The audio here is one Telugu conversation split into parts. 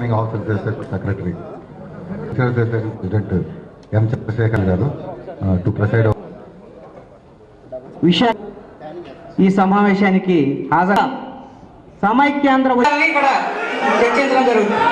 Morning house association secretary. President M Chandrashekhar garu to preside విషయ ఈ సమావేశానికి హాజరు సమైక్యాంధ్ర ఇక్కడ చర్చించడం జరుగుతుంది.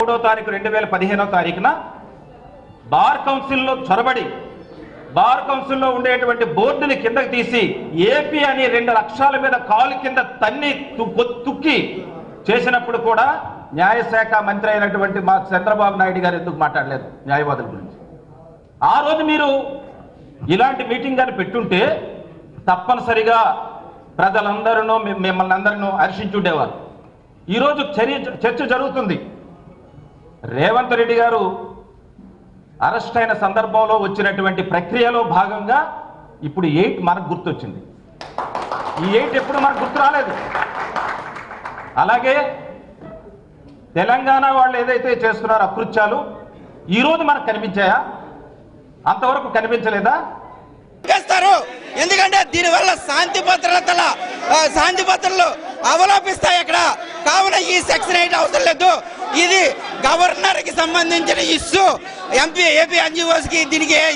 మూడో తారీఖు రెండు వేల పదిహేనో తారీఖున బార్ కౌన్సిల్లో చొరబడి బార్ కౌన్సిల్లో ఉండేటువంటి బోర్డుని కిందకి తీసి ఏపీ అని రెండు లక్షల మీద కాలు కింద తన్ని తుక్కి చేసినప్పుడు కూడా న్యాయశాఖ మంత్రి అయినటువంటి మా చంద్రబాబు నాయుడు గారు ఎందుకు మాట్లాడలేదు న్యాయవాదుల గురించి? ఆ రోజు మీరు ఇలాంటి మీటింగ్ కానీ పెట్టుంటే తప్పనిసరిగా ప్రజలందరూ మిమ్మల్ని అందరినూ హర్షించుండేవారు. ఈరోజు చర్య చర్చ జరుగుతుంది. రేవంత్ రెడ్డి గారు అరెస్ట్ అయిన సందర్భంలో వచ్చినటువంటి ప్రక్రియలో భాగంగా ఇప్పుడు ఎయిట్ మనకు గుర్తొచ్చింది. ఈ ఎయిట్ ఎప్పుడు మనకు గుర్తు రాలేదు. అలాగే తెలంగాణ వాళ్ళు ఏదైతే చేస్తున్నారో అకృత్యాలు ఈరోజు మనకు కనిపించాయా? అంతవరకు కనిపించలేదా? చేస్తారు. ఎందుకంటే దీనివల్ల శాంతి భద్రతల శాంతి భద్రతలు అవలోపిస్తాయి అక్కడ. కావున ఈ సెక్షన్ ఎయిట్ అవసరం లేదు. ఇది గవర్నర్కి సంబంధించిన ఇష్యూ. ఎంపీ ఏపీ ఎన్జిఓస్కి దీనికి ఏ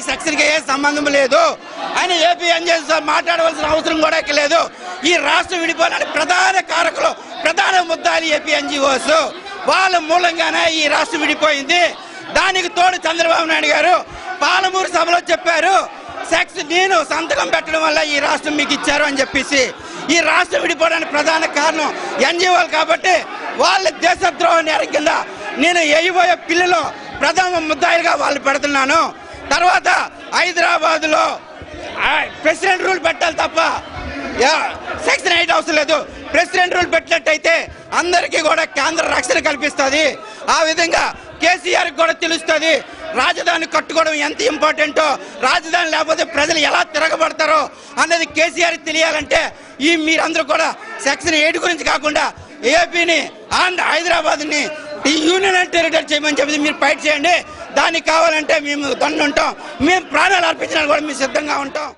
ఏ సంబంధం లేదు. అని ఏపీ ఎన్జిఓస్ మాట్లాడవలసిన అవసరం కూడా లేదు. ఈ రాష్ట్రం విడిపోవడానికి ప్రధాన కారకులు ప్రధాన ముద్దాలు ఏపీ ఎన్జిఓస్. వాళ్ళ మూలంగానే ఈ రాష్ట్రం విడిపోయింది. దానికి తోడు చంద్రబాబు నాయుడు గారు పాలమూరు సభలో చెప్పారు సెక్స్ నేను సంతకం పెట్టడం వల్ల ఈ రాష్ట్రం మీకు ఇచ్చారు అని చెప్పేసి. ఈ రాష్ట్రం విడిపోవడానికి ప్రధాన కారణం ఎన్జిఓలు కాబట్టి వాళ్ళ దేశద్రోహ నేరం కింద నేను వేయబోయే పిల్లలో ప్రథమ ముద్దాయిలుగా వాళ్ళు పెడుతున్నాను. తర్వాత హైదరాబాద్లో ప్రెసిడెంట్ రూల్ పెట్టాలి తప్ప యా, సెక్షన్ ఎయిట్ అవసరం లేదు. ప్రెసిడెంట్ రూల్ పెట్టినట్టయితే అందరికీ కూడా కేంద్ర రక్షణ కల్పిస్తుంది. ఆ విధంగా కేసీఆర్ కూడా తెలుస్తుంది రాజధాని కట్టుకోవడం ఎంత ఇంపార్టెంటో రాజధాని లేకపోతే ప్రజలు ఎలా తిరగబడతారో అన్నది కేసీఆర్ తెలియాలంటే ఈ మీరందరూ కూడా సెక్షన్ ఎయిట్ గురించి కాకుండా ఏపీని ఆంధ్ర హైదరాబాద్ని ఈ యూనియన్ అండ్ టెరిటరీ చేయమని చెప్పి మీరు ఫైట్ చేయండి. దానికి కావాలంటే మేము దన్నుంటాం మేము ప్రాణాలు అర్పించడానికి కూడా మేము సిద్ధంగా ఉంటాం.